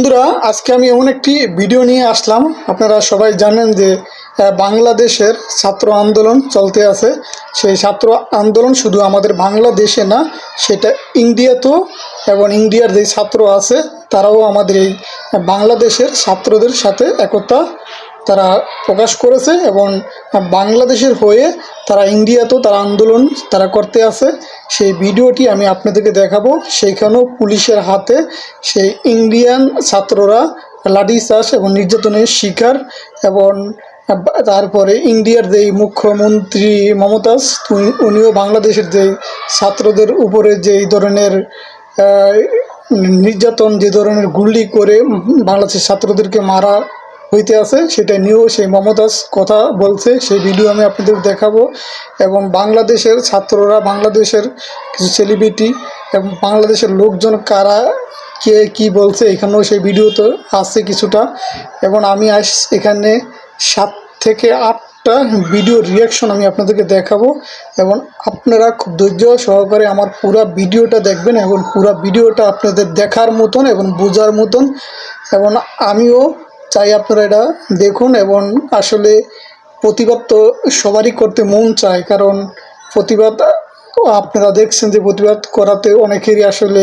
বন্ধুরা, আজকে আমি এমন একটি ভিডিও নিয়ে আসলাম। আপনারা সবাই জানেন যে বাংলাদেশের ছাত্র আন্দোলন চলতে আছে। সেই ছাত্র আন্দোলন শুধু আমাদের বাংলাদেশে না, সেটা ইন্ডিয়াতেও এবং ইন্ডিয়ার যে ছাত্র আছে, তারাও আমাদের এই বাংলাদেশের ছাত্রদের সাথে একতা তারা প্রকাশ করেছে এবং বাংলাদেশের হয়ে তারা ইন্ডিয়াতেও তারা আন্দোলন তারা করতে আছে। সেই ভিডিওটি আমি আপনাদেরকে দেখাবো। সেইখানেও পুলিশের হাতে সেই ইন্ডিয়ান ছাত্ররা লাঠিচার্জ এবং নির্যাতনের শিকার এবং তারপরে ইন্ডিয়ার যেই মুখ্যমন্ত্রী মমতাজ উনি- উনিও বাংলাদেশের যে ছাত্রদের উপরে যেই ধরনের নির্যাতন যে ধরনের গুলি করে বাংলাদেশের ছাত্রদেরকে মারা হইতে আছে, সেটা নিয়েও সেই মমতাজ কথা বলছে। সেই ভিডিও আমি আপনাদের দেখাবো। এবং বাংলাদেশের ছাত্ররা, বাংলাদেশের কিছু সেলিব্রিটি এবং বাংলাদেশের লোকজন কারা, কে কি বলছে, এখানেও সেই ভিডিও তো আছে কিছুটা। এবং আমি আস এখানে সাত থেকে আটটা ভিডিও রিয়াকশন আমি আপনাদেরকে দেখাবো। এবং আপনারা খুব ধৈর্য সহকারে আমার পুরা ভিডিওটা দেখবেন এবং পুরা ভিডিওটা আপনাদের দেখার মতন এবং বোঝার মতন। এবং আমিও চাই আপনারা এটা দেখুন এবং আসলে প্রতিবাদ তো সবারই করতে মন চায়, কারণ প্রতিবাদ, আপনারা দেখছেন যে প্রতিবাদ করাতে অনেকেরই আসলে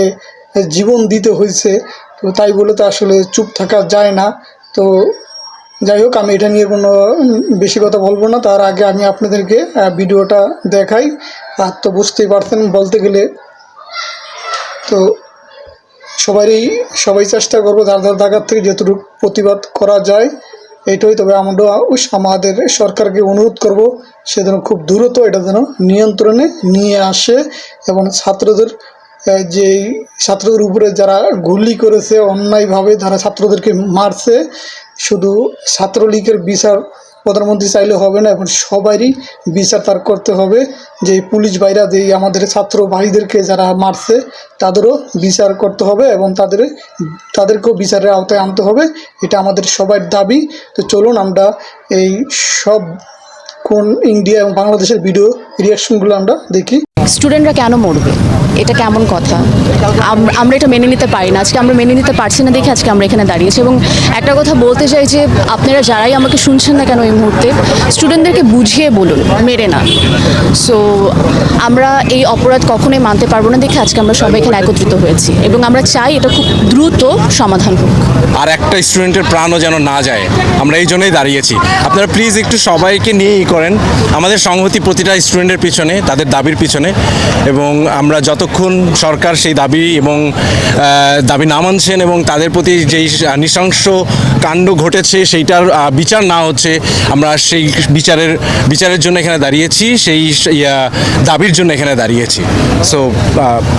জীবন দিতে হয়েছে, তো তাই বলে তো আসলে চুপ থাকা যায় না। তো যাই হোক, আমি এটা নিয়ে কোনো বেশি কথা বলব না, তার আগে আমি আপনাদেরকে ভিডিওটা দেখাই। আর তো বুঝতেই পারছেন বলতে গেলে। তো সবারই, সবাই চেষ্টা করব ধার দাগার থেকে যতটুকু প্রতিবাদ করা যায়, এটাই তবে আমরা আমাদের সরকারকে অনুরোধ করব সে যেন খুব দ্রুত এটা যেন নিয়ন্ত্রণে নিয়ে আসে এবং ছাত্রদের যেই ছাত্রদের উপরে যারা গুলি করেছে, অন্যায়ভাবে যারা ছাত্রদেরকে মারছে, শুধু ছাত্রলীগের বিচার প্রধানমন্ত্রী চাইলে হবে না, এখন সবারই বিচার তার করতে হবে যে পুলিশ ভাইরা যে আমাদের ছাত্র ভাইদেরকে যারা মারছে, তাদেরও বিচার করতে হবে এবং তাদের, তাদেরকেও বিচারের আওতায় আনতে হবে, এটা আমাদের সবার দাবি। তো চলুন আমরা এই সব কোন ইন্ডিয়া এবং বাংলাদেশের ভিডিও রিয়াকশনগুলো আমরা দেখি। স্টুডেন্টরা কেন মরবে? এটা কেমন কথা? আমরা এটা মেনে নিতে পারি না। আজকে আমরা মেনে নিতে পারছি না দেখে আজকে আমরা এখানে দাঁড়িয়েছি এবং একটা কথা বলতে চাই যে আপনারা যারাই আমাকে শুনছেন না কেন এই মুহূর্তে স্টুডেন্টদেরকে বুঝিয়ে বলুন মেরে না। সো আমরা এই অপরাধ কখনোই মানতে পারব না দেখে আজকে আমরা সবাই এখানে একত্রিত হয়েছি এবং আমরা চাই এটা খুব দ্রুত সমাধান হোক। আর একটা স্টুডেন্টের প্রাণও যেন না যায়। আমরা এই জন্যই দাঁড়িয়েছি। আপনারা প্লিজ একটু সবাইকে নিয়েই করেন। আমাদের সংহতি প্রতিটা স্টুডেন্টের পিছনে, তাদের দাবির পিছনে এবং আমরা যতক্ষণ সরকার সেই দাবি এবং দাবি না মানছেন এবং তাদের প্রতি যেই নৃশংস কাণ্ড ঘটেছে সেইটার বিচার না হচ্ছে, আমরা সেই বিচারের বিচারের জন্য এখানে দাঁড়িয়েছি, সেই দাবির জন্য এখানে দাঁড়িয়েছি সো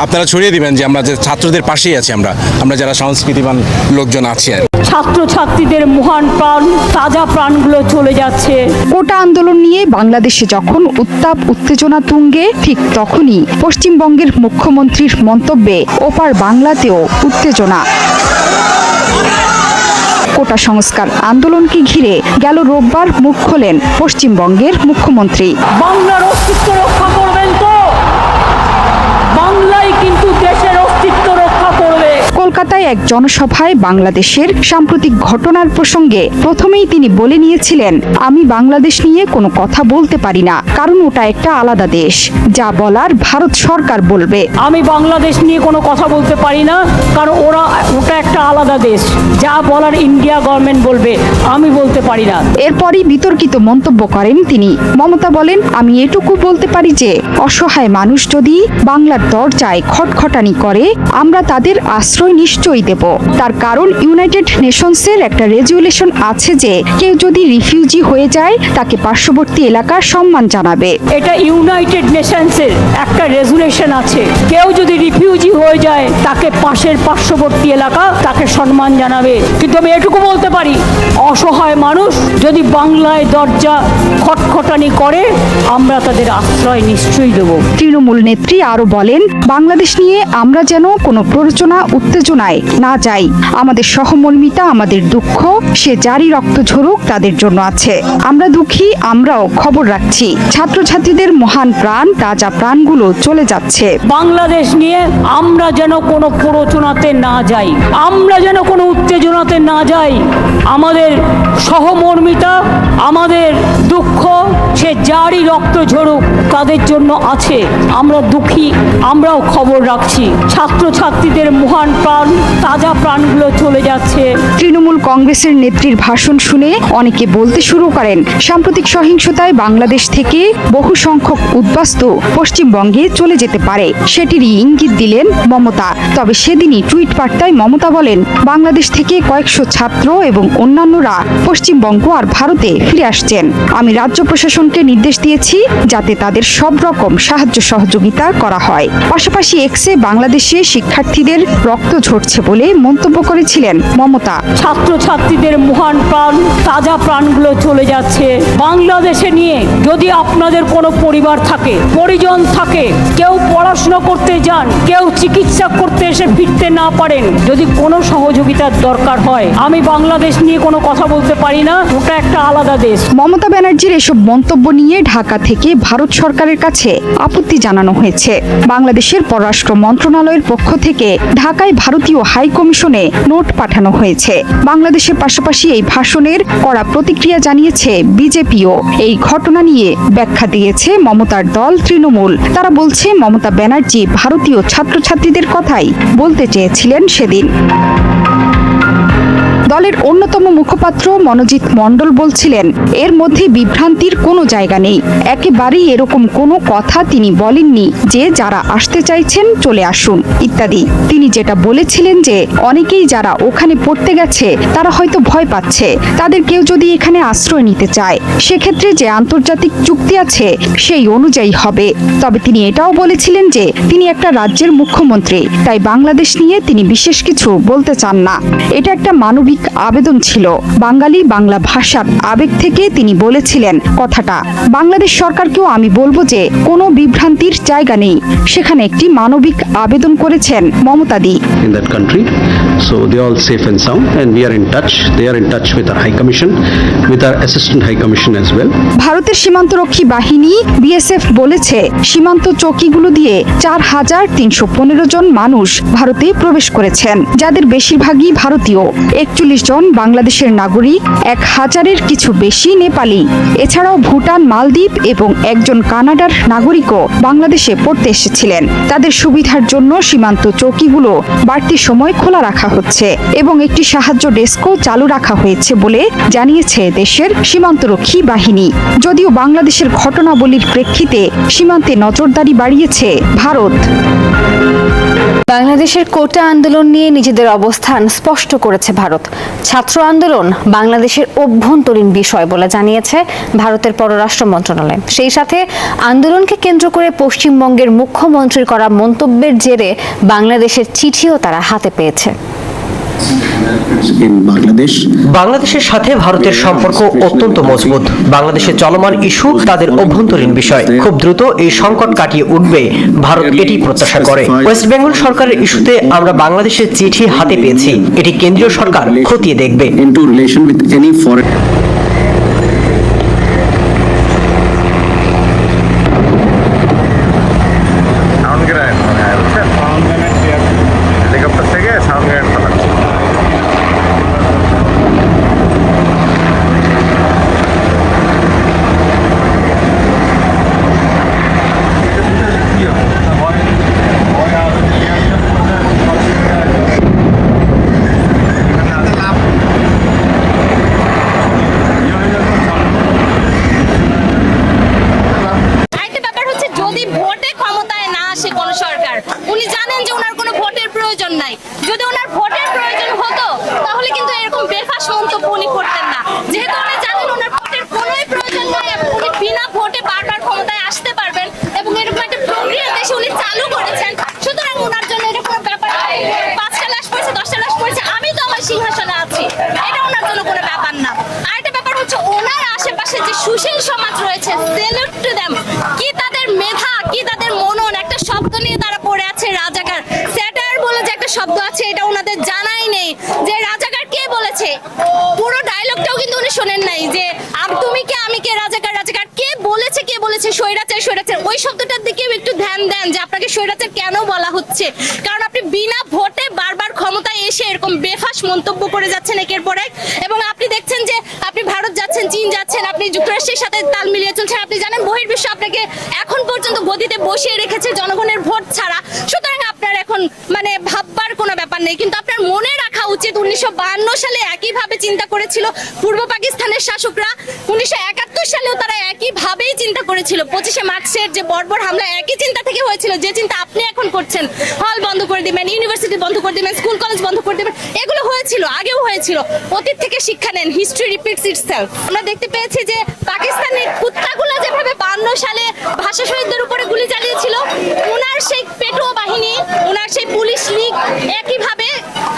আপনারা ছড়িয়ে দিবেন যে আমরা যে ছাত্রদের পাশেই আছি আমরা আমরা যারা সংস্কৃতিবান লোকজন আছি আর। ছাত্রছাত্রীদের মহান প্রাণ তাজা প্রাণগুলো চলে যাচ্ছে। কোটা আন্দোলন নিয়ে বাংলাদেশে যখন উত্তাপ উত্তেজনা তুঙ্গে ঠিক তখনই পশ্চিমবঙ্গের মুখ্যমন্ত্রীর মন্তব্যে ওপার বাংলাতেও উত্তেজনা। কোটা সংস্কার আন্দোলনকে ঘিরে গেল রোববার মুখ খোলেন পশ্চিমবঙ্গের মুখ্যমন্ত্রী। বাংলার অস্তিত্ব রক্ষা করবেন তো বাংলাই কিন্তু দেশের অস্তিত্ব রক্ষা করবে কলকাতায় এক জনসভায় বাংলাদেশের সাম্প্রতিক ঘটনার প্রসঙ্গে প্রথমেই তিনি বলে নিয়েছিলেন আমি বাংলাদেশ নিয়ে কোনো কথা বলতে পারি না কারণ ওটা একটা আলাদা দেশ। যা বলার ভারত সরকার বলবে। আমি বাংলাদেশ নিয়ে কোনো কথা বলতে পারি না কারণ ওরা ওটা একটা আলাদা দেশ। যা বলার ইন্ডিয়া গভর্নমেন্ট বলবে আমি বলতে পারি না। এরপরই বিতর্কিত মন্তব্য করেন তিনি। মমতা বলেন আমি এটুকু বলতে পারি যে অসহায় মানুষ যদি বাংলার দরজায় খটখটানি করে আমরা তাদের আশ্রয় নিশ্চয়ই দেব। তার কারণ ইউনাইটেড নেশনসের একটা রেজুলেশন আছে যে কেউ যদি রিফিউজি হয়ে যায় তাকে পার্শ্ববর্তী এলাকার সম্মান জানাবে। এটা ইউনাইটেড নেশনসের একটা রেজুলেশন আছে। কেউ যদি রিফিউজি হয়ে যায় তাকে পাশের পার্শ্ববর্তী এলাকা তাকে সম্মান জানাবে। কিন্তু আমি এটুকু বলতে পারি অসহায় মানুষ যদি বাংলায় দরজা খটখটানি করে আমরা তাদের আশ্রয় নিশ্চয়ই দেবো। তৃণমূল নেত্রী আরও বলেন বাংলাদেশ নিয়ে আমরা যেন কোনো প্ররোচনা উত্তেজনায় না যাই। আমাদের সহমর্মিতা, আমাদের দুঃখ, সে জারি রক্ত ঝরুক তাদের জন্য আছে। আমরা দুঃখী, আমরাও খবর রাখছি। ছাত্রছাত্রীদের মহান প্রাণ তাজা প্রাণগুলো চলে যাচ্ছে। বাংলাদেশ নিয়ে আমরা যেন কোনো প্ররোচনাতে না যাই, আমরা যেন কোনো উত্তেজনাতে না যাই, আমাদের সহমর্মিতা, আমাদের দুঃখ, সে যারই রক্ত ঝরুক তাদের জন্য আছে। আমরা দুঃখী, আমরাও খবর রাখছি। ছাত্রছাত্রীদের মহান প্রাণ তাজা প্রাণগুলো চলে যাচ্ছে। তৃণমূল কংগ্রেসের নেত্রীর ভাষণ শুনে অনেকে বলতে শুরু করেন, সাম্প্রতিক সহিংসতায় বাংলাদেশ থেকে বহু সংখ্যক উদ্বাস্তু পশ্চিমবঙ্গে চলে যেতে পারে। সেটিরই ইঙ্গিত দিলেন মমতা। তবে সেদিনই টুইট বার্তায় মমতা বলেন, বাংলাদেশ থেকে কয়েকশো ছাত্র এবং অন্যান্যরা পশ্চিমবঙ্গ আর ভারতে ফিরে আসছেন। আমি রাজ্য প্রশাসনকে নির্দেশ দিয়েছি যাতে তাদের সব রকম সাহায্য সহযোগিতা করা হয়। পাশাপাশি এক্সে বাংলাদেশে শিক্ষার্থীদের রক্ত ঝরছে বলে মন্তব্য করেছিলেন মমতা। ছাত্রছাত্রীদের মহান প্রাণ তাজা প্রাণগুলো চলে যাচ্ছে। বাংলাদেশে নিয়ে যদি আপনাদের কোনো পরিবার থাকে পরিজন থাকে কেউ পড়াশোনা করতে যান কেউ চিকিৎসা করতে এসে ফিরতে না পারেন যদি কোনো সহযোগিতার দরকার হয় আমি বাংলাদেশ নিয়ে কোনো কথা বলতে পারি না ওটা একটা আলাদা দেশ। মমতা ব্যানার্জির এসব মন্তব্য নিয়ে ঢাকা থেকে ভারত সরকারের কাছে আপত্তি জানানো হয়েছে। বাংলাদেশের পররাষ্ট্র মন্ত্রণালয়ের পক্ষ থেকে ঢাকায় ভারতীয় হাই কমিশনে নোট পাঠানো হয়েছে। বাংলাদেশের পাশাপাশি এই ভাষণের কড়া প্রতিক্রিয়া জানিয়েছে বিজেপিও। এই ঘটনা নিয়ে ব্যাখ্যা দিয়েছে মমতার দল তৃণমূল। তারা বলছে, মমতা ব্যানার্জি ভারতীয় ছাত্রছাত্রীদের কথাই বলতে চেয়েছিলেন সেদিন। দলের অন্যতম মুখপাত্র মনোজিৎ মণ্ডল বলছিলেন, এর মধ্যে বিভ্রান্তির কোনো জায়গা নেই। একেবারেই এরকম কোনো কথা তিনি বলেননি যে যারা আসতে চাইছেন চলে আসুন, ইত্যাদি। তিনি যেটা বলেছিলেন যে, অনেকেই যারা ওখানে পড়তে গেছে, তারা হয়তো ভয় পাচ্ছে। তাদের কেউ যদি এখানে আশ্রয় নিতে চায়, সেক্ষেত্রে যে আন্তর্জাতিক চুক্তি আছে, সেই অনুযায়ী হবে। তবে তিনি এটাও বলেছিলেন যে, তিনি একটা রাজ্যের মুখ্যমন্ত্রী, তাই বাংলাদেশ নিয়ে তিনি বিশেষ কিছু বলতে চান না। এটা একটা মানবিক আবেদন ছিল। বাঙালি বাংলা ভাষার আবেগ থেকে তিনি বলেছিলেন কথাটা। বাংলাদেশ সরকারকেও আমি বলব যে, কোনো বিভ্রান্তির জায়গা নেই। সেখানে একটি মানবিক আবেদন করেছেন মমতাদি। In that country. So they all safe and sound, and we are in touch. They are in touch with our High Commission, with our Assistant High Commission as well. ভারতের সীমান্তরক্ষী বাহিনী বিএসএফ বলেছে সীমান্ত চৌকিগুলো দিয়ে চার হাজার তিনশো পনেরো জন মানুষ ভারতে প্রবেশ করেছেন যাদের বেশিরভাগই ভারতীয় একচল্লিশ জন বাংলাদেশের নাগরিক এক হাজারের কিছু বেশি নেপালি এছাড়াও ভুটান মালদ্বীপ এবং একজন কানাডার নাগরিকও বাংলাদেশে পড়তে এসেছিলেন তাদের সুবিধার জন্য সীমান্ত চৌকিগুলো বাড়তি সময় খোলা রাখা হচ্ছে এবং একটি সাহায্য ডেস্কও চালু রাখা হয়েছে বলে জানিয়েছে দেশের সীমান্তরক্ষী বাহিনী। যদিও বাংলাদেশের ঘটনাবলীর প্রেক্ষিতে সীমান্তে নজরদারি বাড়িয়েছে ভারত। বাংলাদেশের কোটা আন্দোলন নিয়ে নিজেদের অবস্থান স্পষ্ট করেছে ভারত ছাত্র আন্দোলন বাংলাদেশের অভ্যন্তরীণ বিষয় বলে জানিয়েছে ভারতের পররাষ্ট্র মন্ত্রণালয় সেই সাথে আন্দোলনকে কেন্দ্র করে পশ্চিমবঙ্গের মুখ্যমন্ত্রীর করা মন্তব্যের জেরে বাংলাদেশের চিঠিও তারা হাতে পেয়েছে. বাংলাদেশের সাথে ভারতের সম্পর্ক অত্যন্ত মজবুত। বাংলাদেশের চলমান ইস্যু তাদের অভ্যন্তরীণ বিষয়। খুব দ্রুত এই সংকট কাটিয়ে উঠবে ভারত এটি প্রত্যাশা করে। ওয়েস্ট বেঙ্গল সরকারের ইস্যুতে আমরা বাংলাদেশের চিঠি হাতে পেয়েছি। এটি কেন্দ্রীয় সরকার খতিয়ে দেখবে Into relation with any foreign. Sound grenade মনে হয় বুঝছেন সাউন্ড গ্রেনেড হেলিকপ্টার থেকে সাউন্ড গ্রেনেড ফেলাচ্ছে আরেকটা ব্যাপার হচ্ছে যদি ভোটে ক্ষমতায় না আসে কোন সরকার উনি জানেন যে ওনার কোনো ভোটের প্রয়োজন নাই যদি ওনার ভোটের প্রয়োজন হতো তাহলে কিন্তু এরকম বেফাস মন্তব্য উনি করতেন না যেহেতু উনি জানেন ওনার ভোটের কোনোই প্রয়োজন নাই এবং উনি বিনা ভোটে বারবার ক্ষমতায় আসতে পারবেন এবং এরকম একটা প্রক্রিয়া দেশে উনি চালু করেছেন সুতরাং ওনার জন্য এটা কোনো ব্যাপার না পাঁচটা লাশ পড়েছে দশটা লাশ পড়েছে আমি তো আমার সিংহাসনে আছি এটা ওনার জন্য কোনো ব্যাপার না আরেকটা ব্যাপার হচ্ছে ওনার আশেপাশে যে সুশীল সমাজ রয়েছে সেলুট টু দেম কি তাদের মেধা কি তাদের মনন একটা শব্দ নিয়ে তারা পড়ে আছে রাজাকার স্যাটার বলে যে একটা শব্দ আছে এটা ওনাদের জানা বলেছে পুরো ডায়লগটাও কিন্তু উনি শোনেন নাই যে আম- তুমি কে আমি কে রাজাকার রাজাকার কে বলেছে কে বলেছে স্বৈরাচার স্বৈরাচার ওই শব্দটার দিকেও একটু ধ্যান দেন যে আপনাকে স্বৈরাচার কেন বলা হচ্ছে কারণ আপনি বিনা ভোটে বারবার ক্ষমতায় এসে এরকম বেফাস মন্তব্য করে যাচ্ছেন একের পর এক এবং আপনি দেখছেন যে আপনি ভারত যাচ্ছেন চীন যাচ্ছেন আপনি যুক্তরাষ্ট্রের সাথে তাল মিলিয়ে চলছেন আপনি জানেন বহির্বিশ্ব আপনাকে এখন পর্যন্ত গদিতে বসিয়ে রেখেছে জনগণের ভোট ছাড়া। সুতরাং আপনার এখন মানে ভাববার কোনো ব্যাপার নেই। কিন্তু আপনার মনে রাখা উচিত, উনিশশো সালে একইভাবে চিন্তা করেছিল পূর্ব পাকিস্তানের শাসকরা। উনিশশো একাত্তর সালেও তারা একইভাবেই চিন্তা করেছিল। পঁচিশে মার্চের যে বর্বর হামলা, একই চিন্তা থেকে হয়েছিল। যে চিন্তা আপনি এখন করছেন, হল বন্ধ করে দিবেন, ইউনিভার্সিটি বন্ধ করে দিবেন, স্কুল, কলেজ বন্ধ করে দিবেন, এগুলো হয়েছিল, আগেও হয়েছিল। অতীত থেকে শিক্ষা নেন হিস্ট্রি রিপিটস ইটসেলফ আমরা দেখতে পেয়েছি যে পাকিস্তানের কুত্তাগুলো যেভাবে বান্ন সালে ভাষা শহীদদের উপরে গুলি চালিয়েছিল ওনার সেই পেটুয়া বাহিনী ওনার সেই পুলিশ লীগ একইভাবে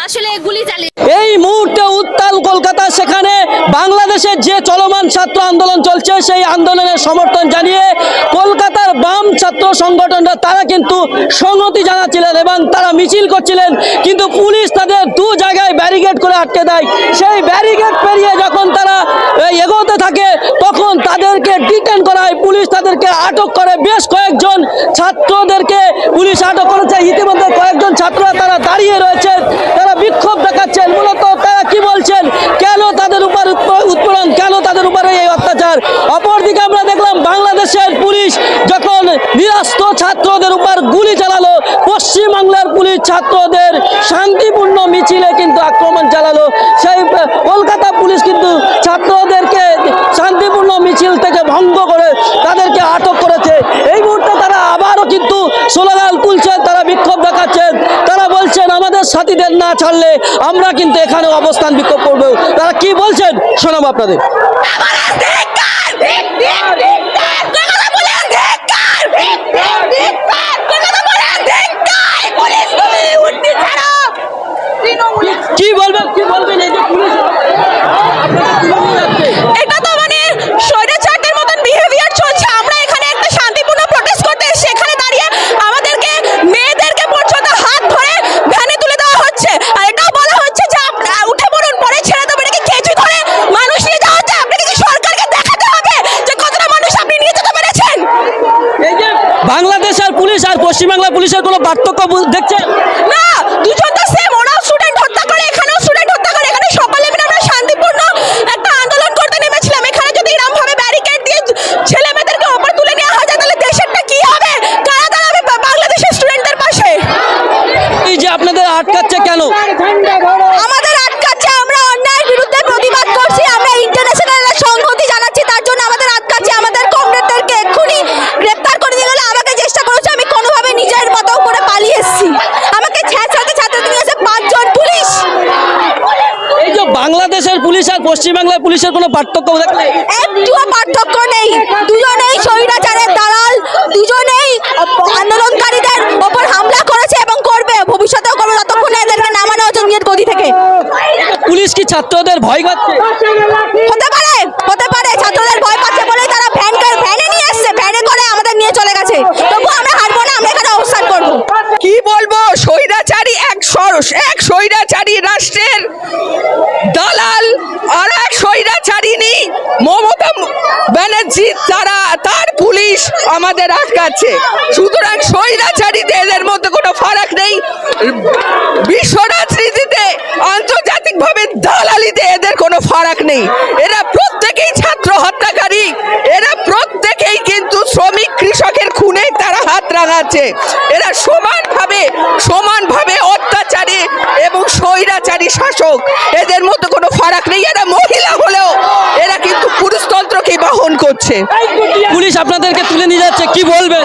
আসলে গুলি চালিয়ে এই মুহূর্তে উত্তাল কলকাতা, সেখানে বাংলাদেশের যে চলমান ছাত্র আন্দোলন চলছে, সেই আন্দোলনের সমর্থন জানিয়ে কলকাতার বাম ছাত্র সংগঠনরা, তারা কিন্তু সংহতি জানাচ্ছিলেন এবং তারা মিছিল করছিলেন। কিন্তু পুলিশ তাদের দু জায়গায় ব্যারিকেড করে আটকে দেয়। সেই ব্যারিকেড পেরিয়ে যখন তারা এগোতে থাকে, তখন তাদেরকে ডিটেন করা হয়। পুলিশ তাদেরকে আটক করে। বেশ কয়েকজন ছাত্রদেরকে পুলিশ আটক করেছে। ইতিমধ্যে কয়েকজন ছাত্ররা তারা দাঁড়িয়ে রয়েছে। তারা বিক্ষোভ দেখাচ্ছেন। মূলত তারা কি বলছেন কেন তাদের উপর উৎপ- উৎপীড়ন কেন তাদের উপরে এই অত্যাচার অপরদিকে আমরা দেখলাম বাংলাদেশের পুলিশ যখন নিরাস্ত ছাত্রদের উপর গুলি চালালো পশ্চিমবাংলার পুলিশ ছাত্রদের শান্তিপূর্ণ মিছিলে কিন্তু আক্রমণ চালালো সেই আহ, কলকাতা পুলিশ কিন্তু ছাত্রদেরকে শান্তিপূর্ণ মিছিল থেকে ভঙ্গ করে তাদেরকে আটক করেছে এই মুহূর্তে তারা আবারও কিন্তু স্লোগান তুলছেন তারা বিক্ষোভ দেখাচ্ছেন তারা বলছেন আমাদের সাথীদের না ছাড়লে আমরা কিন্তু এখানে অবস্থান বিক্ষোভ করব। তারা কি বলছেন? শোনাবো আপনাদের কি বলবেন কি বলবেন এই যে পুলিশ আপনারা কি বলতে যাচ্ছে? এটা তো মানে স্বৈরাচারদের মতন বিহেভিয়ার চলছে আমরা এখানে একটা শান্তিপূর্ণ প্রোটেস্ট করতে এসেছি এখানে দাঁড়িয়ে আমাদেরকে মেয়েদেরকে পর্যন্ত হাত ধরে ভ্যানে তুলে দেওয়া হচ্ছে আর এটাও বলা হচ্ছে যে আপনারা উঠে পড়ুন পরে ছেড়ে দেবেন এটাকে কেজি করে মানুষ নিয়ে যাওয়া হচ্ছে আপনাকে কি সরকারকে দেখাতে হবে যে কতটা মানুষ আপনি নিয়ে যেতে পেরেছেন এই যে বাংলাদেশের পুলিশ আর পশ্চিমবাংলা পুলিশের কোনো পার্থক্য দেখছেন না দুজন তো সেম ওরাও স্টুডেন্ট হত্যা করে এখানেও স্টুডেন্ট হত্যা করে এখানে সকালে মিলে আমরা শান্তিপূর্ণ একটা আন্দোলন করতে নেমেছিলাম এখানে যদি এরকম ভাবে ব্যারিকেড দিয়ে ছেলে মেয়েদেরকে ওপর তুলে নেওয়া হয় যায় তাহলে দেশেরটা কি হবে কারা দাঁড়াবে বা- বাংলাদেশের স্টুডেন্টদের পাশে এই যে আপনাদের আটকাচ্ছে কেন আমাদের আটকাচ্ছে আমরা অন্যায়ের বিরুদ্ধে প্রতিবাদ করছি আমরা ইন্টারন্যাশনাল সংহতি জানাচ্ছি তার জন্য আমাদের আটকাচ্ছে আমাদের কমরেডদেরকে এক্ষুনি গ্রেপ্তার করে দিল আমাকে চেষ্টা করেছে আমি কোনোভাবে নিজের মতো করে পালিয়ে এসেছি আমাকে ছাত্রতে ছাত্রতে নিয়ে এসে পাঁচজন পুলিশ এই যে বাংলাদেশের পুলিশ আর পশ্চিমবাংলার পুলিশের কোনো পার্থক্য দেখলে একটুও পার্থক্য নেই। দুজনেই স্বৈরাচারের দালাল দুজনেই আন্দোলনকারীদের ওপর হামলা করেছে এবং করবে। ভবিষ্যতেও করবে যতক্ষণ না এদেরকে নামানো হচ্ছে নিজের গদি থেকে। পুলিশ কি ছাত্রদের ভয় পাচ্ছে? হতে পারে হতে পারে ছাত্রদের ভয় পাচ্ছে বলেই তারা ভ্যান ভ্যানে নিয়ে এসছে ভ্যানে করে আমাদের নিয়ে চলে গেছে। তবু আমরা হারবো না আমরা এখানে অবস্থান করব। কি বলব? স্বৈরাচারী এক সরস এক স্বৈরাচারী রাষ্ট্রের দালাল আর এক স্বৈরাচারিনী মমতা ব্যানার্জি তারা, তার পুলিশ আমাদের আটকাচ্ছে। সুতরাং স্বৈরাচারীতে এদের মধ্যে কোনো ফারাক নেই। বিশ্ব রাজনীতিতে, আন্তর্জাতিকভাবে দালালিতে এদের কোনো ফারাক নেই। এরা প্রত্যেকেই ছাত্র হত্যাকারী। এরা প্রত্যেকেই কিন্তু শ্রমিক কৃষকের খুনে তারা হাত রাঙাচ্ছে। এরা সমানভাবে সমানভাবে অত্যাচারী এবং স্বৈরাচারী শাসক এদের মধ্যে কোনো ফারাক নেই এরা মহিলা হলেও এরা কিন্তু পুরুষতন্ত্রকে করছে পুলিশ আপনাদেরকে তুলে নিয়ে যাচ্ছে কি বলবেন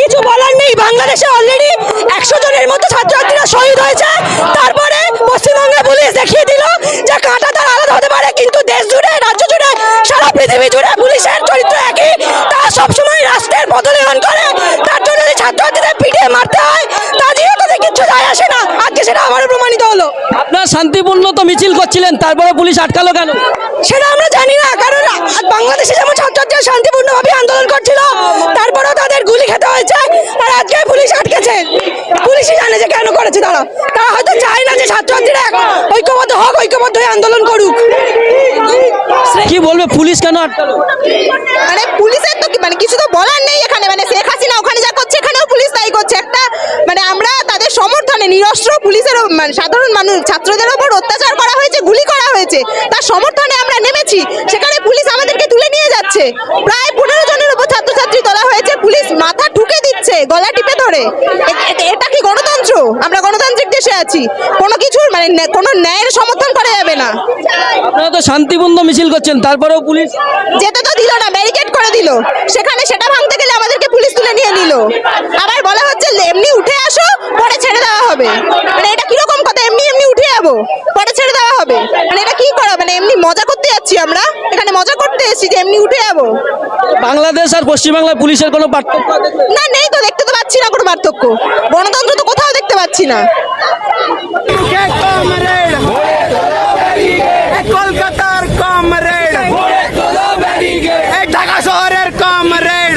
কিছু বলার নেই বাংলাদেশে অলরেডি একশো জনের মতো ছাত্রছাত্রীরা শহীদ হয়েছে। তারপরে পশ্চিমবঙ্গে পুলিশ দেখিয়ে দিল যে কাঁটা তার আলাদা হতে পারে কিন্তু দেশ জুড়ে রাজ্য জুড়ে সারা পৃথিবী জুড়ে পুলিশের চরিত্র একই। তারা সবসময় রাষ্ট্রের পদলেখন করে। তার জন্য যদি ছাত্রছাত্রীদের পিঠে মারতে হয় তা দিয়ে তাদের কিচ্ছু যায় আসে না। আজকে সেটা আবারও প্রমাণিত হলো। আপনার শান্তিপূর্ণ তো মিছিল করছিলেন তারপরে পুলিশ আটকালো কেন? সেটা আমরা জানি না কারণ বাংলাদেশে যেমন ছাত্রছাত্রীরা শান্তিপূর্ণভাবে আন্দোলন করছিল তারপরেও তাদের গুলি খেতে হয়েছে আর আজকে পুলিশ আটকেছে পুলিশই জানে যে কেন করেছে তারা তারা হয়তো চায় না না ঐক্যবদ্ধ হোক ঐক্যবদ্ধ হয়ে আন্দোলন করুক। কি বলবে পুলিশ কেন মানে পুলিশের তো মানে কিছু তো বলার নেই এখানে। মানে শেখ হাসিনা ওখানে যা করছে এখানেও পুলিশ তাই করছে। একটা মানে আমরা তাদের সমর্থনে নিরস্ত্র পুলিশের মানে সাধারণ মানুষ ছাত্রদের ওপর অত্যাচার করা হয়েছে গুলি করা হয়েছে। তার সমর্থনে আমরা নেমেছি। সেখানে পুলিশ আমাদেরকে তুলে নিয়ে যাচ্ছে। প্রায় পনেরো জনের উপর ছাত্রছাত্রী তোলা হয়েছে পুলিশ মাথা ঠুকে দিচ্ছে গলা টিপে ধরে। এটা কি গণতন্ত্র? আমরা গণতান্ত্রিক দেশে আছি। কোনো কিছুর মানে কোনো ন্যায়ের সমর্থন করা যাবে না। আপনারা তো শান্তিপূর্ণ মিছিল করছেন তারপরেও পুলিশ যেতে তো দিল না ব্যারিকেড করে দিল। সেখানে সেটা ভাঙতে গেলে আমাদেরকে পুলিশ তুলে নিয়ে নিল। আবার বলা হচ্ছে এমনি উঠে আসো পরে ছেড়ে দেওয়া হবে। মানে এটা কীরকম কথা? এমনি যাব পরে ছেড়ে দেওয়া হবে। মানে এটা কি করা? মানে এমনি মজা করতে যাচ্ছি আমরা। এখানে মজা করতে এসেছি যে এমনি উঠে যাব। বাংলাদেশ আর পশ্চিমবাংলায় পুলিশের কোনো পার্থক্য? না নেই তো দেখতে তো পাচ্ছি না কোনো পার্থক্য। গণতন্ত্র তো কোথাও দেখতে পাচ্ছি না। কলকাতার কমরেড ঢাকা শহরের কমরেড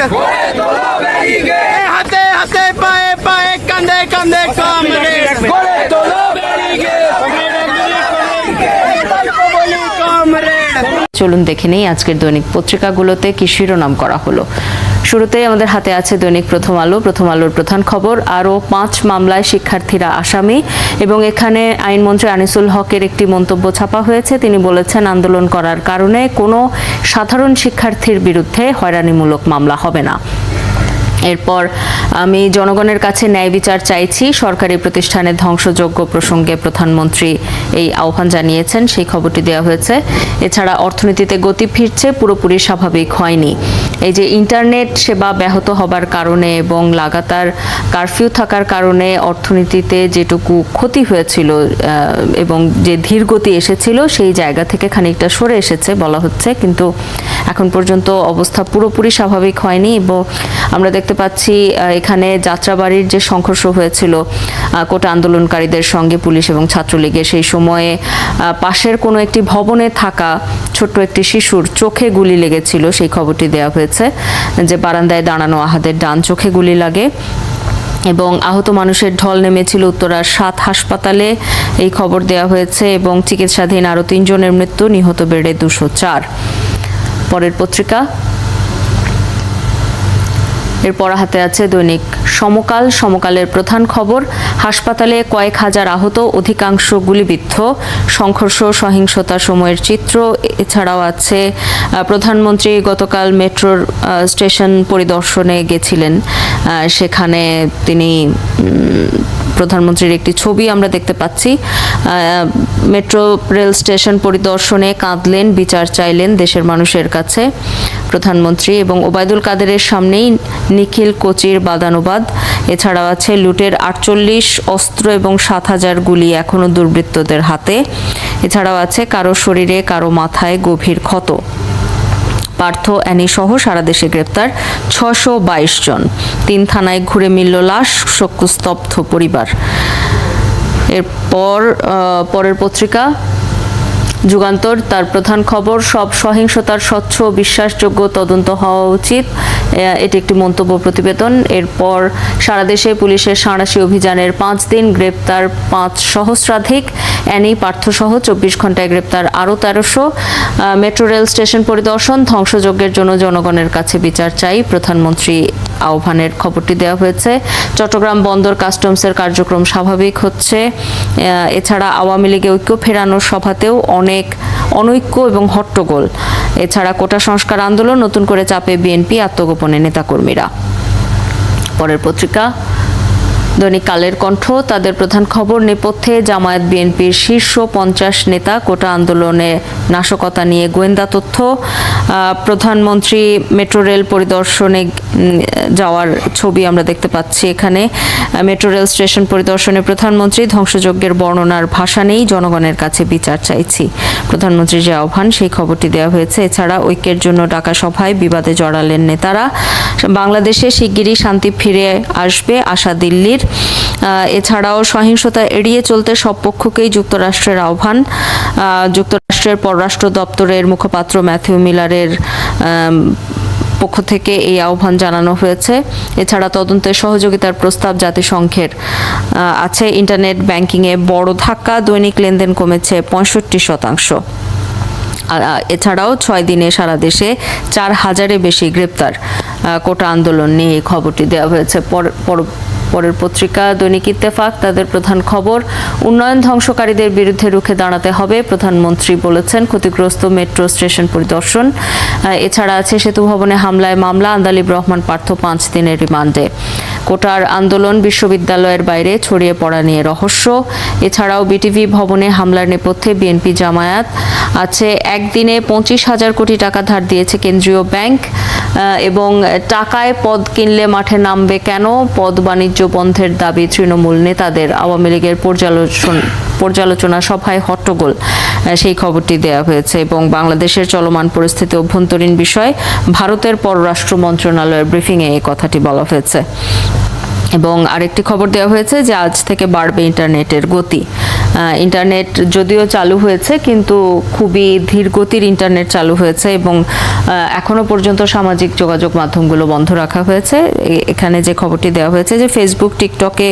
হাতে হাতে পায়ে পায়ে কান্দে কান্দে কমরেড চলুন দেখে নেই আজকের দৈনিক পত্রিকাগুলোতে কি শিরোনাম করা হলো। শুরুতে আমাদের হাতে আছে দৈনিক প্রথম আলো। প্রথম আলোর প্রধান খবর, আরও পাঁচ মামলায় শিক্ষার্থীরা আসামি এবং এখানে আইনমন্ত্রী আনিসুল হকের একটি মন্তব্য ছাপা হয়েছে। তিনি বলেছেন, আন্দোলন করার কারণে কোনো সাধারণ শিক্ষার্থীর বিরুদ্ধে হয়রানিমূলক মামলা হবে না। এরপর আমি জনগণের কাছে ন্যায় বিচার চাইছি, সরকারি প্রতিষ্ঠানের ধ্বংসযোগ্য প্রসঙ্গে প্রধানমন্ত্রী এই আহ্বান জানিয়েছেন, সেই খবরটি দেওয়া হয়েছে। এছাড়া অর্থনীতিতে গতি ফিরছে, পুরোপুরি স্বাভাবিক হয়নি। এই যে ইন্টারনেট সেবা ব্যাহত হবার কারণে এবং লাগাতার কারফিউ থাকার কারণে অর্থনীতিতে যেটুকু ক্ষতি হয়েছিল এবং যে ধীরগতি এসেছিল সেই জায়গা থেকে খানিকটা সরে এসেছে বলা হচ্ছে। কিন্তু এখন পর্যন্ত অবস্থা পুরোপুরি স্বাভাবিক হয়নি এবং আমরা দেখতে পাচ্ছি এখানে যাত্রাবাড়ির যে সংঘর্ষ হয়েছিল কোটা আন্দোলনকারীদের সঙ্গে পুলিশ এবং ছাত্রলীগের সেই সময়ে পাশের কোনো একটি ভবনে থাকা ছোট্ট একটি শিশুর চোখে গুলি লেগেছিল, সেই খবরটি দেওয়া হয়েছে। যে বারান্দায় দাঁড়ানো আহাদের ডান চোখে গুলি লাগে এবং আহত মানুষের ঢল নেমেছিল উত্তরার সাত হাসপাতালে। এই খবর দেওয়া হয়েছে এবং চিকিৎসাধীন আরও তিনজনের মৃত্যু, নিহত বেড়ে দুশো চার। পরের পত্রিকা। এরপর হাতে আছে দৈনিক সমকাল সমকালের প্রধান খবর, হাসপাতালে কয়েক হাজার আহত, অধিকাংশ গুলিবিদ্ধ। সংঘর্ষ সহিংসতা সময়ের চিত্র, এছাড়াও আছে প্রধানমন্ত্রী গতকাল মেট্রোর স্টেশন পরিদর্শনে গেছিলেন। সেখানে তিনি প্রধানমন্ত্রীর একটি ছবি আমরা দেখতে পাচ্ছি। মেট্রো রেল স্টেশন পরিদর্শনে কাঁদলেন, বিচার চাইলেন দেশের মানুষের কাছে প্রধানমন্ত্রী এবং ওবায়দুল কাদেরের সামনেই নিখিল কোচির বাদানুবাদ। এছাড়াও আছে লুটের আটচল্লিশ অস্ত্র এবং সাত হাজার গুলি এখনও দুর্বৃত্তদের হাতে। এছাড়াও আছে কারও শরীরে, কারও মাথায় গভীর ক্ষত। পার্থ অ্যানি সহ সারা দেশে গ্রেপ্তার ছশো বাইশ জন। তিন থানায় ঘুরে মিলল লাশ, শোকস্তব্ধ পরিবার। এরপর পরের পত্রিকা। যুগান্তর, তার প্রধান খবর, সব সহিংসতার স্বচ্ছ বিশ্বাসযোগ্য তদন্ত হওয়া উচিত। এটি একটি মন্তব্য প্রতিবেদন। এরপর সারা দেশে পুলিশের সাঁড়াশি অভিযানের পাঁচ দিন গ্রেপ্তার পাঁচ সহস্রাধিক। অ্যানি পার্থসহ চব্বিশ ঘন্টায় গ্রেপ্তার আরও তেরোশো। মেট্রো রেল স্টেশন পরিদর্শন, ধ্বংসযজ্ঞের জন্য জনগণের কাছে বিচার চাই, প্রধানমন্ত্রী আহ্বানের খবরটি দেওয়া হয়েছে। চট্টগ্রাম বন্দর কাস্টমসের কার্যক্রম স্বাভাবিক হচ্ছে। এছাড়া আওয়ামী লীগে ঐক্য ফেরানোর সভাতেও অনেক অনৈক্য এবং হট্টগোল। এছাড়া কোটা সংস্কার আন্দোলন নতুন করে চাপে বিএনপি আত্মগোপনে। নেতাকর্মীরা। পরের পত্রিকা দৈনিক কালের কণ্ঠ, তাদের প্রধান খবর, নেপথ্যে জামায়াত বিএনপির শীর্ষ পঞ্চাশ নেতা কোটা আন্দোলনে নাশকতা নিয়ে গোয়েন্দা তথ্য। প্রধানমন্ত্রী মেট্রো রেল পরিদর্শনে যাওয়ার ছবি আমরা দেখতে পাচ্ছি এখানে। মেট্রো রেল স্টেশন পরিদর্শনে প্রধানমন্ত্রী, ধ্বংসযজ্ঞের বর্ণনার ভাষা নেই, জনগণের কাছে বিচার চাইছি। প্রধানমন্ত্রীর যে আহ্বান, সেই খবরটি দেওয়া হয়েছে। এছাড়া ঐক্যের জন্য ডাকা সভায় বিবাদে জড়ালেন নেতারা। বাংলাদেশে শিগগিরই শান্তি ফিরে আসবে, আশা দিল্লির এছাড়াও সহিংসতা এড়িয়ে চলতে সব পক্ষকেই যুক্তরাষ্ট্রের আহ্বান। যুক্তরাষ্ট্রের পররাষ্ট্র দপ্তরের মুখপাত্র ম্যাথিউ মিলারের পক্ষ থেকে এই আহ্বান জানানো হয়েছে। এছাড়া তদন্তে সহযোগিতার প্রস্তাব জাতিসংঘের আছে। ইন্টারনেট ব্যাংকিংয়ে বড় ধাক্কা, দৈনিক লেনদেন কমেছে পঁয়ষট্টি শতাংশ। এছাড়াও ছয় দিনে সারা দেশে চার হাজারে বেশি গ্রেপ্তার কোটা আন্দোলন নিয়ে এই খবরটি দেওয়া হয়েছে। পর- পর- পরের পত্রিকা, দৈনিক ইত্তেফাক, তাদের প্রধান খবর, উন্নয়ন ধ্বংসকারীদের বিরুদ্ধে রুখে দাঁড়াতে হবে, প্রধানমন্ত্রী বলেছেন ক্ষতিগ্রস্ত মেট্রো স্টেশন পরিদর্শন। এছাড়া আছে সেতু ভবনে হামলায় মামলা, আন্দালিব রহমান পার্থ পাঁচ দিনের রিমান্ডে। কোটার আন্দোলন বিশ্ববিদ্যালয়ের বাইরে ছড়িয়ে পড়া নিয়ে রহস্য। এছাড়াও বিটিভি ভবনে হামলার নেপথ্যে বিএনপি জামায়াত আছে। একদিনে পঁচিশ হাজার কোটি টাকা ধার দিয়েছে কেন্দ্রীয় ব্যাংক এবং টাকায় পদ কিনলে মাঠে নামবে কেন? পদ বাণিজ্য বন্ধের দাবি তৃণমূল নেতাদের। আওয়ামী লীগের পর্যালোচনা পর্যালোচনা সভায় হট্টগোল সেই খবরটি দেওয়া হয়েছে। এবং বাংলাদেশের চলমান পরিস্থিতি অভ্যন্তরীণ বিষয়, ভারতের পররাষ্ট্র মন্ত্রণালয়ের ব্রিফিংয়ে এই কথাটি বলা হয়েছে। এবং আরেকটি খবর দেওয়া হয়েছে যে আজ থেকে বাড়বে ইন্টারনেটের গতি। ইন্টারনেট যদিও চালু হয়েছে কিন্তু খুবই ধীর গতির ইন্টারনেট চালু হয়েছে এবং আহ, এখনও পর্যন্ত সামাজিক যোগাযোগ মাধ্যমগুলো বন্ধ রাখা হয়েছে। এখানে যে খবরটি দেওয়া হয়েছে যে ফেসবুক টিকটকে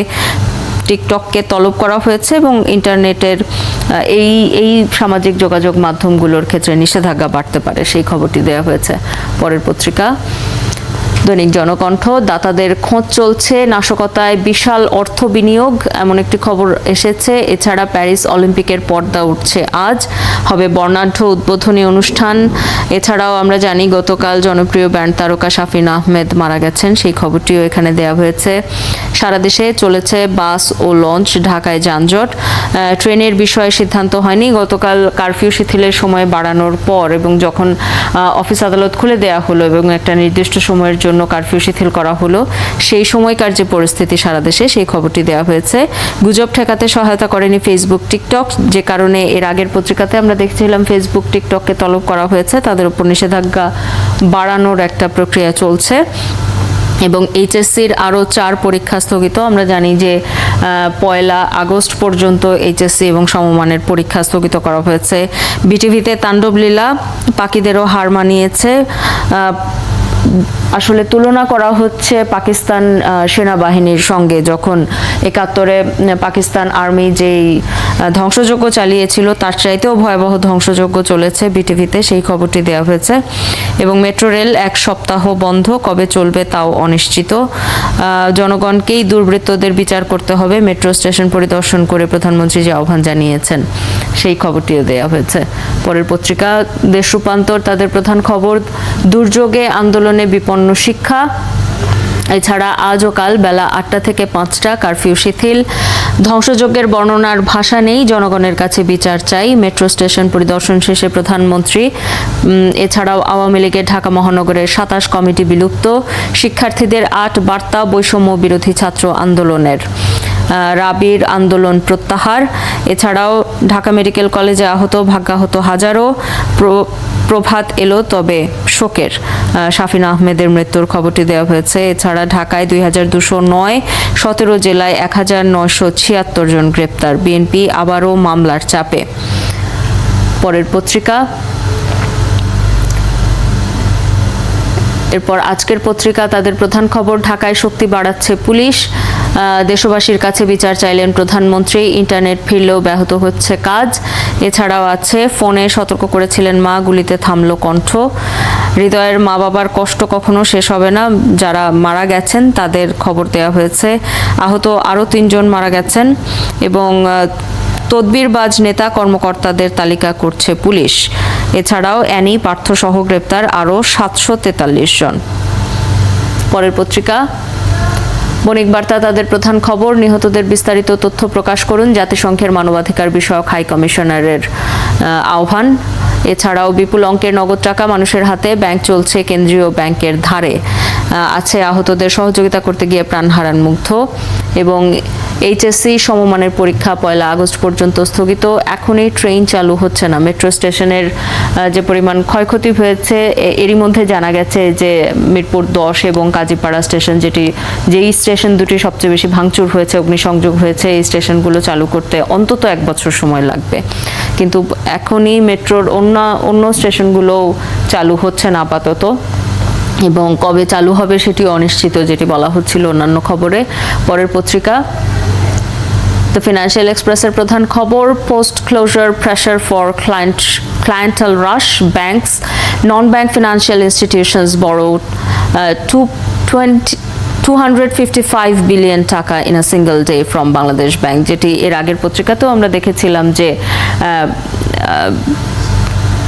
টিকটককে তলব করা হয়েছে এবং ইন্টারনেটের এই এই সামাজিক যোগাযোগ মাধ্যমগুলোর ক্ষেত্রে নিষেধাজ্ঞা বাড়তে পারে সেই খবরটি দেওয়া হয়েছে। পরের পত্রিকা দৈনিক জনকণ্ঠ, দাতাদের খোঁজ চলছে, নাশকতায় বিশাল অর্থ বিনিয়োগ, এমন একটি খবর এসেছে। এছাড়া প্যারিস অলিম্পিকের পর্দা উঠছে আজ। হবে বর্ণাঢ্য উদ্বোধনী অনুষ্ঠান। এছাড়াও আমরা জানি, গতকাল জনপ্রিয় ব্যান্ড তারকা শাফিন আহমেদ মারা গেছেন। সেই খবরটিও এখানে দেওয়া হয়েছে। সারা দেশে চলেছে বাস ও লঞ্চ, ঢাকায় যানজট। ট্রেনের বিষয়ে সিদ্ধান্ত হয়নি। গতকাল কারফিউ শিথিলের সময় বাড়ানোর পর এবং যখন অফিস আদালত খুলে দেওয়া হলো এবং একটা নির্দিষ্ট সময়ের জন্য কারফিউ শিথিল করা হলো। সেই সময়কার যে পরিস্থিতি সারা দেশে, সেই খবরটি দেওয়া হয়েছে। গুজব ঠেকাতে সহায়তা করেনি ফেসবুক টিকটক যে কারণে এর আগের পত্রিকাতে আমরা দেখছিলাম ফেসবুক টিকটককে তলব করা হয়েছে। তাদের উপর নিষেধাজ্ঞা বাড়ানোর একটা প্রক্রিয়া চলছে। এবং এইচএসসির আরও চার পরীক্ষা স্থগিত। আমরা জানি যে পয়লা আগস্ট পর্যন্ত এইচএসসি এবং সমমানের পরীক্ষা স্থগিত করা হয়েছে। বিটিভিতে তাণ্ডবলীলা পাখিদেরও হার মানিয়েছে। আসলে তুলনা করা হচ্ছে পাকিস্তান সেনাবাহিনীর সঙ্গে যখন একাত্তরে পাকিস্তান আর্মি যেই ধ্বংসযজ্ঞ চালিয়েছিল, তার চাইতেও ভয়াবহ ধ্বংসযজ্ঞ চলেছে বিটিভিতে, সেই খবরটি দেওয়া হয়েছে। এবং মেট্রো রেল এক সপ্তাহ বন্ধ, কবে চলবে তাও অনিশ্চিত। জনগণকেই দুর্বৃত্তদের বিচার করতে হবে, মেট্রো স্টেশন পরিদর্শন করে প্রধানমন্ত্রী যে আহ্বান জানিয়েছেন, সেই খবরটিও দেওয়া হয়েছে। পরের পত্রিকা দেশ রূপান্তর, তাদের প্রধান খবর, দুর্যোগে আন্দোলনে বিপন্ন শিক্ষা। এছাড়া আজ ও কাল বেলা আটটা থেকে পাঁচটা কারফিউ শিথিল। ধ্বংসযজ্ঞের বর্ণনার ভাষা নেই, জনগণের কাছে বিচার চাই। মেট্রো স্টেশন পরিদর্শন শেষে প্রধানমন্ত্রী। এছাড়াও আওয়ামী লীগের ঢাকা মহানগরের সাতাশ কমিটি বিলুপ্ত। শিক্ষার্থীদের আট বার্তা বৈষম্য বিরোধী ছাত্র আন্দোলনের। রাবির আন্দোলন প্রত্যাহার। এছাড়াও ঢাকা মেডিকেল কলেজে আহত, ভাগ্যাহত হাজারো প্র- প্রভাত এলো তবে শোকের। শাফিন আহমেদের মৃত্যুর খবরটি দেওয়া হয়েছে। এছাড়া ঢাকায় দুই হাজার দুশো নয়, সতেরো জেলায় এক হাজার নয়শো ছিয়াত্তর জন গ্রেপ্তার। বিএনপি আবারও মামলার চাপে। পরের পত্রিকা এরপর আজকের পত্রিকা তাদের প্রধান খবর, ঢাকায় শক্তি বাড়াচ্ছে পুলিশ। দেশবাসীর কাছে বিচার চাইলেন প্রধানমন্ত্রী, ইন্টারনেট ফিরলেও ব্যাহত হচ্ছে কাজ। এছাড়াও আছে, ফোনে সতর্ক করেছিলেন মা, গুলিতে থামল কণ্ঠ। হৃদয়ের মা বাবার কষ্ট কখনো শেষ হবে না, যারা মারা গেছেন তাদের খবর দেওয়া হয়েছে। আহত আরও তিনজন মারা গেছেন এবং তদবিরবাজ নেতা কর্মকর্তাদের তালিকা করছে পুলিশ। এছাড়াও অ্যানি পার্থসহ গ্রেপ্তার আরও সাতশো তেতাল্লিশ জন। পরের পত্রিকা। বণিক বার্তা তাদের প্রধান খবর। নিহতদের বিস্তারিত তথ্য প্রকাশ করুন জাতিসংঘের মানবাধিকার বিষয়ক হাই কমিশনারের আহ্বান। এছাড়াও বিপুল অঙ্কের নগদ টাকা মানুষের হাতে, ব্যাংক চলছে কেন্দ্রীয় ব্যাংকের ধারে। আছে আহতদের সহযোগিতা করতে গিয়ে প্রাণ হারান মুগ্ধ। এবং এইচএসসি সমমানের পরীক্ষা পয়লা আগস্ট পর্যন্ত স্থগিত। এখনই ট্রেন চালু হচ্ছে না। মেট্রো স্টেশনের যে পরিমাণ ক্ষয়ক্ষতি হয়েছে এরই মধ্যে জানা গেছে যে মিরপুর দশ এবং কাজীপাড়া স্টেশন যেটি, যেই স্টেশন দুটি সবচেয়ে বেশি ভাঙচুর হয়েছে, অগ্নিসংযোগ হয়েছে, এই স্টেশনগুলো চালু করতে অন্তত এক বছর সময় লাগবে। কিন্তু এখনই মেট্রোর অন্য অন্য স্টেশনগুলোও চালু হচ্ছে না আপাতত। এবং কবে চালু হবে সেটি অনিশ্চিত, যেটি বলা হচ্ছিল অন্যান্য খবরে। পরের পত্রিকা দ্য ফিনান্সিয়াল এক্সপ্রেসের প্রধান খবর post closure pressure for client clientele rush banks non bank financial institutions বড় to twenty two hundred fifty five billion টাকা in a single day from Bangladesh bank যেটি এর আগের পত্রিকাতেও আমরা দেখেছিলাম যে আহ, আহ,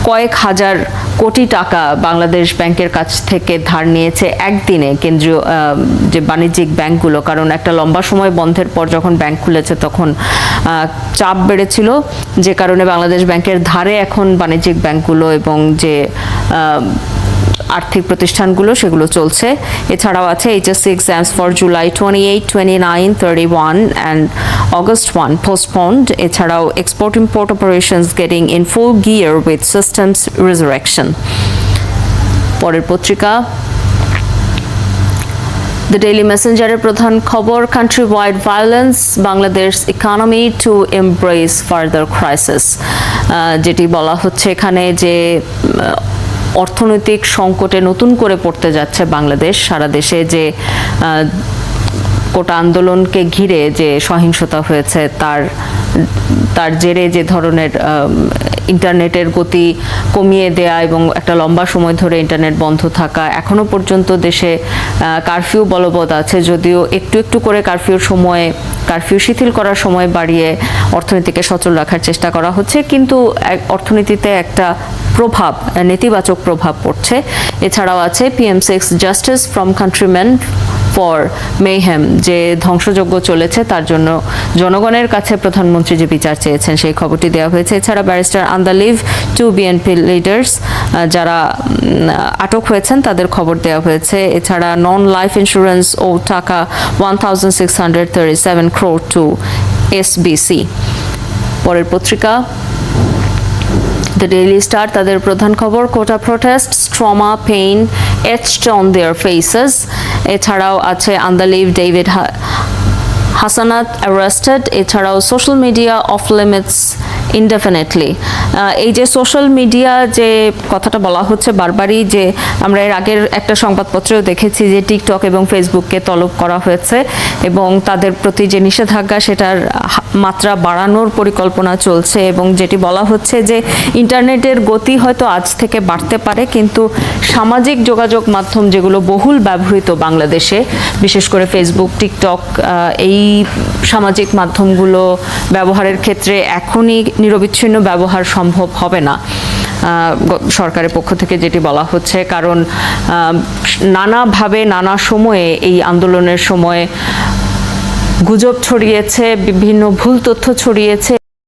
কয়েক হাজার কোটি টাকা বাংলাদেশ ব্যাংকের কাছ থেকে ধার নিয়েছে একদিনে কেন্দ্রীয় যে বাণিজ্যিক ব্যাংকগুলো। কারণ একটা লম্বা সময় বন্ধের পর যখন ব্যাংক খুলেছে তখন চাপ বেড়েছিল। যে কারণে বাংলাদেশ ব্যাংকের ধারে এখন বাণিজ্যিক ব্যাংকগুলো এবং যে আর্থিক প্রতিষ্ঠানগুলো, সেগুলো চলছে। এছাড়াও আছে HSC exams for July twenty eight twenty nine thirty one and August one postponed এছাড়াও export import operations getting in full gear with systems resurrection পরের পত্রিকা। দ্য ডেইলি মেসেঞ্জারের প্রধান খবর country wide violence Bangladesh economy to embrace further crisis যেটি বলা হচ্ছে এখানে যে অর্থনৈতিক সংকটে নতুন করে পড়তে যাচ্ছে বাংলাদেশ। সারা দেশে যে কোটা আন্দোলনকে ঘিরে যে সহিংসতা হয়েছে, তার তার জেরে যে ধরনের ইন্টারনেটের গতি কমিয়ে দেয়া এবং একটা লম্বা সময় ধরে ইন্টারনেট বন্ধ থাকা, এখনও পর্যন্ত দেশে কারফিউ বলবৎ আছে। যদিও একটু একটু করে কারফিউর সময়ে, কারফিউ শিথিল করার সময় বাড়িয়ে অর্থনীতিকে সচল রাখার চেষ্টা করা হচ্ছে, কিন্তু অর্থনীতিতে একটা প্রভাব, নেতিবাচক প্রভাব পড়ছে। এছাড়াও আছে PM seeks justice from countrymen for mayhem যে ধ্বংসযজ্ঞ চলেছে তার জন্য জনগণের কাছে প্রধানমন্ত্রী যে বিচার চেয়েছেন সেই খবরটি দেওয়া হয়েছে। এছাড়া barrister Andalib, two BNP leaders যারা আটক হয়েছেন তাদের খবর দেওয়া হয়েছে। এছাড়া নন লাইফ ইন্স্যুরেন্স ও টাকা one thousand six hundred thirty seven crore to SBC পরের পত্রিকা, দ্য ডেইলি স্টার, তাদের প্রধান খবর, quota protest trauma pain, etched on their faces এছাড়াও আছে আন্দালিভ ডেভিড হাসানাত অ্যারেস্টেড এছাড়াও social media off limits indefinitely এই যে সোশ্যাল মিডিয়া যে কথাটা বলা হচ্ছে বারবারই যে আমরা এর আগের একটা সংবাদপত্রেও দেখেছি যে টিকটক এবং ফেসবুককে তলব করা হয়েছে এবং তাদের প্রতি যে নিষেধাজ্ঞা সেটার মাত্রা বাড়ানোর পরিকল্পনা চলছে এবং যেটি বলা হচ্ছে যে ইন্টারনেটের গতি হয়তো আজ থেকে বাড়তে পারে, কিন্তু সামাজিক যোগাযোগ মাধ্যম যেগুলো বহুল ব্যবহৃত বাংলাদেশে, বিশেষ করে ফেসবুক টিকটক এই সামাজিক মাধ্যমগুলো ব্যবহারের ক্ষেত্রে এখনই নিরবিচ্ছিন্ন ব্যবহার সম্ভব হবে না। সরকারের পক্ষ থেকে যেটি বলা হচ্ছে, কারণ নানাভাবে, নানা সময়ে এই আন্দোলনের সময় গুজব ছড়িয়েছে বিভিন্ন ভুল তথ্য ছড়িয়েছে।